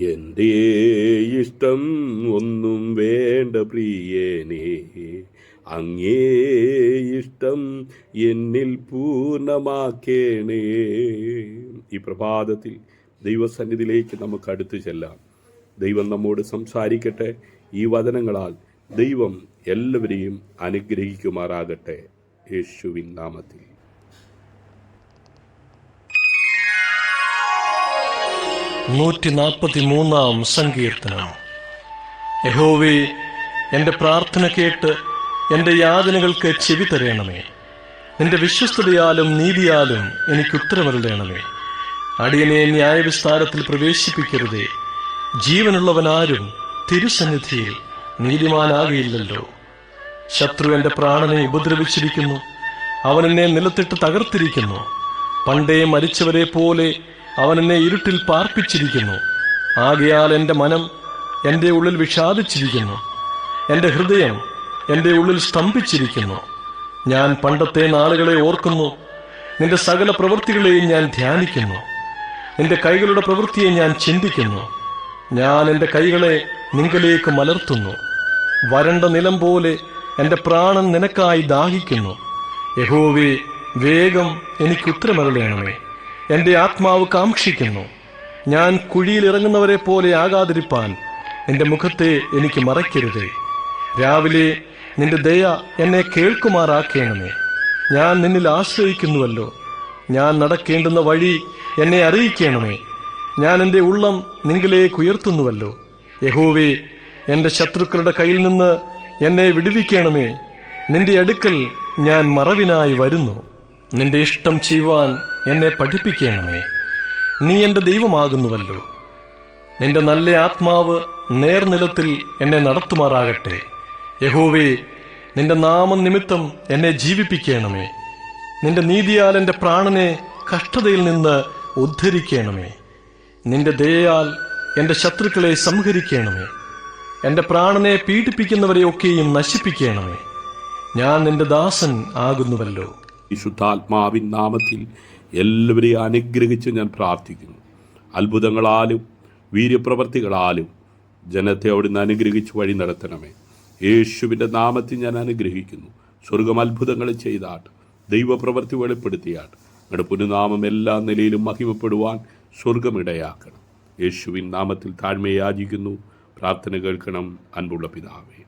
എന്റെ ഇഷ്ടം ഒന്നും വേണ്ട പ്രിയനേ അങ്ങേ ഇഷ്ടം എന്നിൽ പൂർണമാക്കേണേ. ഈ പ്രഭാതത്തിൽ ദൈവസന്നിധിയിലേക്ക് നമുക്ക് അടുത്തു ചെല്ലാം. ദൈവം നമ്മോട് സംസാരിക്കട്ടെ. ഈ വചനങ്ങളാൽ ദൈവം എല്ലാവരെയും അനുഗ്രഹിക്കുമാറാകട്ടെ. യേശുവിൻ നാമത്തിൽ. നൂറ്റി നാൽപ്പത്തി മൂന്നാം സങ്കീർത്തനം. യഹോവേ എന്റെ പ്രാർത്ഥന കേട്ട് എന്റെ യാതനകൾക്ക് ചെവി തരയണമേ നിന്റെ വിശ്വസ്തതയാലും നീതിയാലും എനിക്ക് ഉത്തരമരുളയണമേ അടിയനെ ന്യായവിസ്താരത്തിൽ പ്രവേശിപ്പിക്കരുതേ. ജീവനുള്ളവനാരും തിരുസന്നിധിയിൽ നീതിമാനാകയില്ലല്ലോ. ശത്രു എന്റെ പ്രാണനെ ഉപദ്രവിച്ചിരിക്കുന്നു. അവൻ നിലത്തിട്ട് തകർത്തിരിക്കുന്നു. പണ്ടേ മരിച്ചവരെ പോലെ അവൻ എന്നെ ഇരുട്ടിൽ പാർപ്പിച്ചിരിക്കുന്നു. ആകയാൽ എന്റെ മനം എന്റെ ഉള്ളിൽ വിഷാദിച്ചിരിക്കുന്നു. എന്റെ ഹൃദയം എന്റെ ഉള്ളിൽ സ്തംഭിച്ചിരിക്കുന്നു. ഞാൻ പണ്ടത്തെ നാളുകളെ ഓർക്കുന്നു. നിന്റെ സകല പ്രവൃത്തികളെയും ഞാൻ ധ്യാനിക്കുന്നു. നിന്റെ കൈകളുടെ പ്രവൃത്തിയെ ഞാൻ ചിന്തിക്കുന്നു. ഞാൻ എന്റെ കൈകളെ നിങ്കലേക്ക് മലർത്തുന്നു. വരണ്ട നിലം പോലെ എന്റെ പ്രാണൻ നിനക്കായി ദാഹിക്കുന്നു. യഹോവേ വേഗം എനിക്ക് ഉത്തരമരുളയണമേ എന്റെ ആത്മാവ് കാക്ഷിക്കുന്നു. ഞാൻ കുഴിയിൽ ഇറങ്ങുന്നവരെ പോലെ ആകാതിരിപ്പാൻ നിന്റെ മുഖത്തെ എനിക്ക് മറയ്ക്കരുതേ. രാവിലെ നിന്റെ ദയ എന്നെ കേൾക്കുമാറാക്കേണമേ. ഞാൻ നിന്നിൽ ആശ്രയിക്കുന്നുവല്ലോ. ഞാൻ നടക്കേണ്ടുന്ന വഴി എന്നെ അറിയിക്കണമേ. ഞാൻ എന്റെ ഉള്ളം നിങ്കിലേക്ക് ഉയർത്തുന്നുവല്ലോ. യഹോവേ എന്റെ ശത്രുക്കളുടെ കയ്യിൽ നിന്ന് എന്നെ വിടുവിക്കണമേ. നിന്റെ അടുക്കൽ ഞാൻ മറവിനായി വരുന്നു. നിന്റെ ഇഷ്ടം ചെയ്യുവാൻ എന്നെ പഠിപ്പിക്കണമേ. നീ എന്റെ ദൈവമാകുന്നുവല്ലോ. നിന്റെ നല്ല ആത്മാവ് നേർനിലത്തിൽ എന്നെ നടത്തുമാറാകട്ടെ. യഹോവേ നിന്റെ നാമം നിമിത്തം എന്നെ ജീവിപ്പിക്കണമേ. നിന്റെ നീതിയാൽ എന്റെ പ്രാണനെ കഷ്ടതയിൽ നിന്ന് ഉദ്ധരിക്കണമേ. നിന്റെ ദയയാൽ എന്റെ ശത്രുക്കളെ സംഹരിക്കണമേ. എന്റെ പ്രാണനെ പീഡിപ്പിക്കുന്നവരെയൊക്കെയും നശിപ്പിക്കണമേ. ഞാൻ നിന്റെ ദാസൻ ആകുന്നുവല്ലോ. വിശുദ്ധാത്മാവിൻ നാമത്തിൽ എല്ലാവരെയും അനുഗ്രഹിച്ച് ഞാൻ പ്രാർത്ഥിക്കുന്നു. അത്ഭുതങ്ങളാലും വീര്യപ്രവർത്തികളാലും ജനത്തെ അവിടുന്ന് അനുഗ്രഹിച്ച് വഴി നടത്തണമേ. യേശുവിന്റെ നാമത്തിൽ ഞാൻ അനുഗ്രഹിക്കുന്നു. സ്വർഗം അത്ഭുതങ്ങൾ ചെയ്താട്ട് ദൈവപ്രവൃത്തി വെളിപ്പെടുത്തിയാട്ട് നിങ്ങളുടെ പുനനാമം എല്ലാ നിലയിലും മഹിമപ്പെടുവാൻ സ്വർഗമിടയാക്കണം. യേശുവിൻ നാമത്തിൽ താഴ്മയാചിക്കുന്നു. പ്രാർത്ഥന കേൾക്കണം. അൻപുള്ള പിതാവേ.